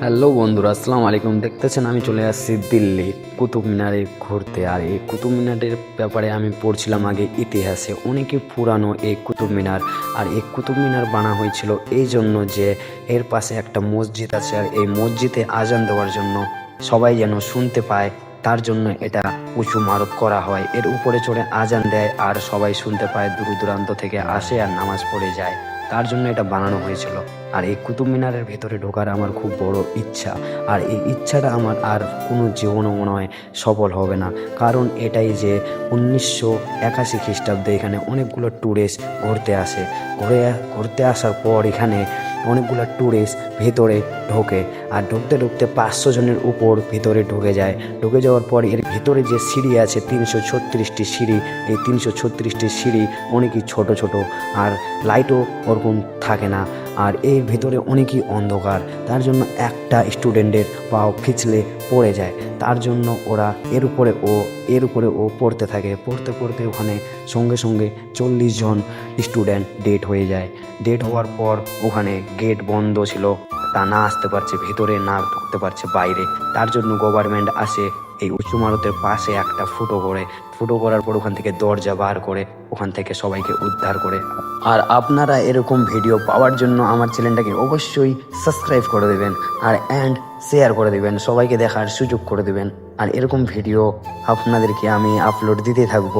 Hello বন্ধুরা, আসসালামু আলাইকুম। দেখতেছেন, আমি চলে আসছি দিল্লি কুতুব মিনারে ঘুরতে। আর এই কুতুব মিনারের ব্যাপারে আমি পড়ছিলাম আগে ইতিহাসে। অনেকই পুরানো এই কুতুব মিনার। আর এই কুতুব মিনার বানা হয়েছিল এই জন্য যে এর পাশে একটা মসজিদ আছে। আর এই মসজিদে আজান দেওয়ার জন্য সবাই যেন শুনতে পায় তার জন্য এটা উঁচু মারত করা হয়। এর উপরে চড়ে আজান দেয় আর সবাই শুনতে পায় দূর দূরান্ত থেকে আসে আর নামাজ পড়ে যায়। তার জন্য এটা বানানো হয়েছিল। আর এই কুতুব মিনারের ভেতরে ঢোকার আমার খুব বড় ইচ্ছা। আর এই ইচ্ছাটা আমার আর কোনো জীবনও মনে হয় সফল হবে না। কারণ এটাই যে উনিশশো একাশি খ্রিস্টাব্দে এখানে অনেকগুলো ট্যুরিস্ট ঘুরতে আসে। ঘুরে, ঘুরতে আসার পর এখানে অনেকগুলো ট্যুরিস্ট ভেতরে ঢোকে আর ঢুকতে ঢুকতে পাঁচশো জনের উপর ভেতরে ঢুকে যায়। ঢুকে যাওয়ার পর এর ভেতরে যে সিঁড়ি আছে, তিনশো ছত্রিশটি সিঁড়ি, এই তিনশো ছত্রিশটি সিঁড়ি অনেকই ছোট ছোট আর লাইটও ওরকম থাকে না। আর এর ভিতরে অনেকই অন্ধকার। তার জন্য একটা স্টুডেন্টের পাও পিছলে পড়ে যায়। তার জন্য ওরা এর উপরে ও, এর উপরে ও পড়তে থাকে। পড়তে পড়তে ওখানে সঙ্গে সঙ্গে চল্লিশ জন স্টুডেন্ট ডেট হয়ে যায়। ডেট হওয়ার পর ওখানে গেট বন্ধ ছিল। তা না আসতে পারছে, ভিতরে না ঢুকতে পারছে, বাইরে। তার জন্য গভর্নমেন্ট আসে এই উঁচু ইমারতের পাশে একটা ফুটো করে। ফুটো করার পর ওখান থেকে দরজা বার করে ওখান থেকে সবাইকে উদ্ধার করে। আর আপনারা এরকম ভিডিও পাওয়ার জন্য আমার চ্যানেলটাকে অবশ্যই সাবস্ক্রাইব করে দেবেন আর অ্যান্ড শেয়ার করে দেবেন, সবাইকে দেখার সুযোগ করে দেবেন। আর এরকম ভিডিও আপনাদেরকে আমি আপলোড দিতে থাকব।